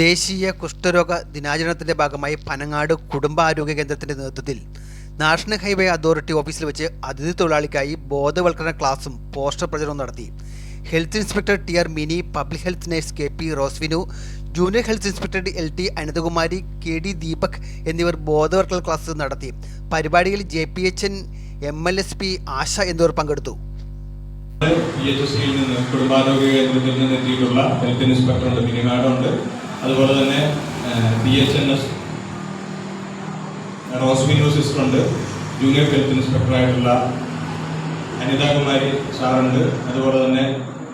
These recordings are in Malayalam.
ദേശീയ കുഷ്ഠരോഗ ദിനാചരണത്തിന്റെ ഭാഗമായി പനങ്ങാട് കുടുംബാരോഗ്യ കേന്ദ്രത്തിന്റെ നേതൃത്വത്തിൽ നാഷണൽ ഹൈവേ അതോറിറ്റി ഓഫീസിൽ വെച്ച് അതിഥി തൊഴിലാളിക്കായി ബോധവൽക്കരണ ക്ലാസും പോസ്റ്റർ പ്രചരണവും നടത്തി. Health inspector T R Mini public health nurse K P റോസ്വിനു junior health inspector L T Anandakumari K D Deepak എന്നിവർ ബോധവൽക്കരണ ക്ലാസ് നടത്തി. പരിപാടിയിൽ J P H N M L S P ASHA എന്നിവർ പങ്കെടുത്തു. കുടുംബാരോഗ്യ കേന്ദ്രത്തിൽ നിന്ന് എത്തിയിട്ടുള്ള ഹെൽത്ത് ഇൻസ്പെക്ടർ ഉണ്ട് മിനിമാഡുണ്ട് അതുപോലെ തന്നെ B H N S Rosminu sister ഉണ്ട് ജൂനിയർ ഹെൽത്ത് ഇൻസ്പെക്ടറായിട്ടുള്ള അനിതാകുമാരി സാറുണ്ട് അതുപോലെ തന്നെ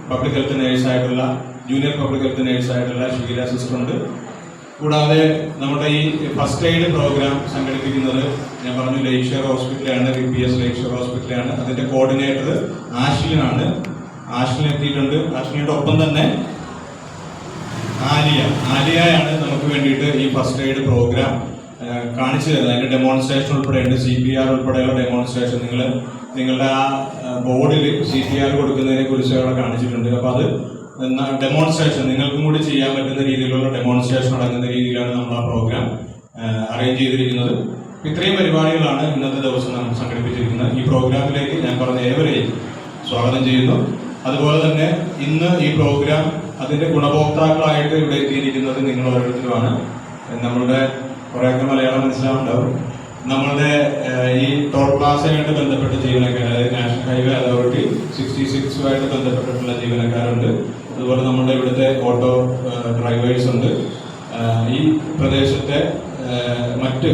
പബ്ലിക് ഹെൽത്ത് നേഴ്സായിട്ടുള്ള ജൂനിയർ പബ്ലിക് ഹെൽത്ത് നേഴ്സായിട്ടുള്ള ഷീല സിസ്റ്റർ ഉണ്ട് കൂടാതെ നമ്മുടെ ഈ ഫസ്റ്റ് എയ്ഡ് പ്രോഗ്രാം സംഘടിപ്പിക്കുന്നത് ഞാൻ പറഞ്ഞു ലേക്ഷർ ഹോസ്പിറ്റലാണ് വി പി എസ് ലേക്ഷർ ഹോസ്പിറ്റലാണ് അതിന്റെ കോർഡിനേറ്റർ ആഷ്ലിനാണ് ആഷ്ലിൻ എത്തിയിട്ടുണ്ട് ആഷ്ലിന്റെ ഒപ്പം തന്നെ ആലിയ. ആലിയയാണ് നമുക്ക് വേണ്ടിയിട്ട് ഈ ഫസ്റ്റ് എയ്ഡ് പ്രോഗ്രാം കാണിച്ചു തരുന്നത്. അതിന്റെ ഡെമോൺസ്ട്രേഷൻ ഉൾപ്പെടെയുണ്ട്. സി പി ആർ ഉൾപ്പെടെയുള്ള ഡെമോൺസ്ട്രേഷൻ നിങ്ങൾ നിങ്ങളുടെ ആ ബോർഡിൽ സി പി ആർ കൊടുക്കുന്നതിനെ കുറിച്ച് അവിടെ കാണിച്ചിട്ടുണ്ട്. അപ്പോൾ അത് ഡെമോൺസ്ട്രേഷൻ നിങ്ങൾക്കും കൂടി ചെയ്യാൻ പറ്റുന്ന രീതിയിലുള്ള ഡെമോൺസ്ട്രേഷൻ അടങ്ങുന്ന രീതിയിലാണ് നമ്മൾ ആ പ്രോഗ്രാം അറേഞ്ച് ചെയ്തിരിക്കുന്നത്. ഇത്രയും പരിപാടികളാണ് ഇന്നത്തെ ദിവസം നമ്മൾ സംഘടിപ്പിച്ചിരിക്കുന്നത്. ഈ പ്രോഗ്രാമിലേക്ക് ഞാൻ പറഞ്ഞ ഏവരെയും സ്വാഗതം ചെയ്യുന്നു. അതുപോലെ തന്നെ ഇന്ന് ഈ പ്രോഗ്രാം അതിന്റെ ഗുണഭോക്താക്കളായിട്ട് ഇവിടെ എത്തിയിരിക്കുന്നത് നിങ്ങൾ ഓരോരുത്തരുമാണ് നമ്മളുടെ കുറേയൊക്കെ മലയാളം മനസ്സിലാവുണ്ടാവും നമ്മളുടെ ഈ ടോൾ പ്ലാസയായിട്ട് ബന്ധപ്പെട്ട ജീവനക്കാർ അതായത് നാഷണൽ ഹൈവേ അതോറിറ്റി സിക്സ്റ്റി സിക്സുമായിട്ട് ബന്ധപ്പെട്ടിട്ടുള്ള ജീവനക്കാരുണ്ട്. അതുപോലെ നമ്മുടെ ഇവിടുത്തെ ഓട്ടോ ഡ്രൈവേഴ്സ് ഉണ്ട്. ഈ പ്രദേശത്തെ മറ്റ്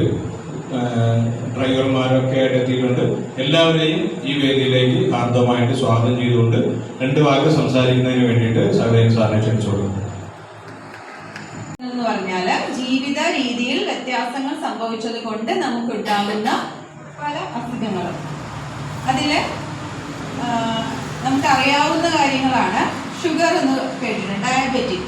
ഡ്രൈവർമാരൊക്കെ ആയിട്ട് എത്തിയിട്ടുണ്ട്. എല്ലാവരെയും ഈ വേദിയിലേക്ക് ആർദ്രമായിട്ട് സ്വാഗതം ചെയ്തുകൊണ്ട് രണ്ട് വാക്ക് സംസാരിക്കുന്നതിന് വേണ്ടിയിട്ട് സഹദേവൻ സാറിനെ ക്ഷണിച്ചോളൂ എന്ന് പറഞ്ഞാൽ ജീവിത രീതിയിൽ വ്യത്യാസങ്ങൾ സംഭവിച്ചത് കൊണ്ട് നമുക്കുണ്ടാകുന്ന പല അസുഖങ്ങളും. അതിൽ നമുക്ക് നമുക്കറിയാവുന്ന കാര്യങ്ങളാണ്. ഷുഗർ എന്ന് കേട്ടിട്ടുണ്ട് ഡയബറ്റിക്.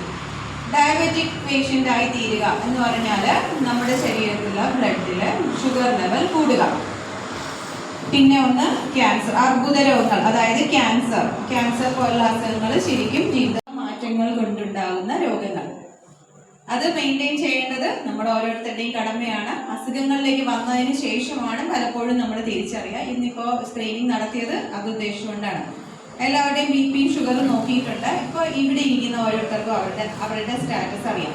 ഡയബറ്റിക് പേഷ്യന്റ് ആയി തീരുക എന്ന് പറഞ്ഞാൽ നമ്മുടെ ശരീരത്തിലെ ബ്ലഡിൽ ഷുഗർ ലെവൽ കൂടുക. പിന്നെ ഒന്ന് ക്യാൻസർ അർബുദ രോഗങ്ങൾ അതായത് ക്യാൻസർ ക്യാൻസർ പോലുള്ള അസുഖങ്ങൾ ശരിക്കും ജീവിത മാറ്റങ്ങൾ കൊണ്ടുണ്ടാകുന്ന രോഗങ്ങൾ. അത് മെയിന്റെയിൻ ചെയ്യേണ്ടത് നമ്മുടെ ഓരോരുത്തരുടെയും കടമയാണ്. അസുഖങ്ങളിലേക്ക് വന്നതിന് ശേഷമാണ് പലപ്പോഴും നമ്മൾ തിരിച്ചറിയുക. ഇന്നിപ്പോൾ സ്ക്രീനിങ് നടത്തിയത് അത് ഉദ്ദേശിച്ചുകൊണ്ടാണ്. എല്ലാവരുടെയും ബി പിയും ഷുഗറും നോക്കിയിട്ടുണ്ട്. ഇപ്പോൾ ഇവിടെ ഇരിക്കുന്ന ഓരോരുത്തർക്കും അവരുടെ അവരുടെ സ്റ്റാറ്റസ് അറിയാം.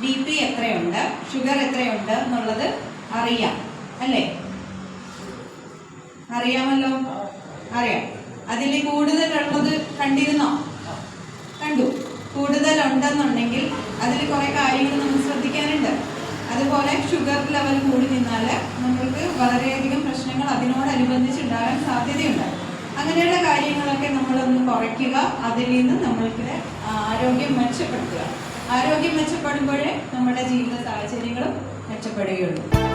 ബി പി എത്രയുണ്ട്? ഷുഗർ എത്രയുണ്ട് എന്നുള്ളത് അറിയാം. അല്ലേ? അറിയാമല്ലോ? അറിയാം. അതിൽ കൂടുതലുള്ളത് കണ്ടിരുന്നോ? കണ്ടു. കൂടുതൽ ഉണ്ടെന്നുണ്ടെങ്കിൽ അതിൽ കുറെ കാര്യങ്ങൾ നമ്മൾ ശ്രദ്ധിക്കാനുണ്ട്. അതുപോലെ ഷുഗർ ലെവൽ കൂടി നിന്നാൽ നമ്മൾക്ക് വളരെയധികം പ്രശ്നങ്ങൾ അതിനോടനുബന്ധിച്ചുണ്ടാകാൻ സാധ്യതയുണ്ട്. അങ്ങനെയുള്ള കാര്യങ്ങളൊക്കെ നമ്മളൊന്ന് കുറയ്ക്കുക. അതിൽ നിന്ന് നമ്മൾക്ക് ആരോഗ്യം മെച്ചപ്പെടുത്തുക. ആരോഗ്യം മെച്ചപ്പെടുമ്പോഴേ നമ്മുടെ ജീവിത സാഹചര്യങ്ങളും മെച്ചപ്പെടുകയുള്ളൂ.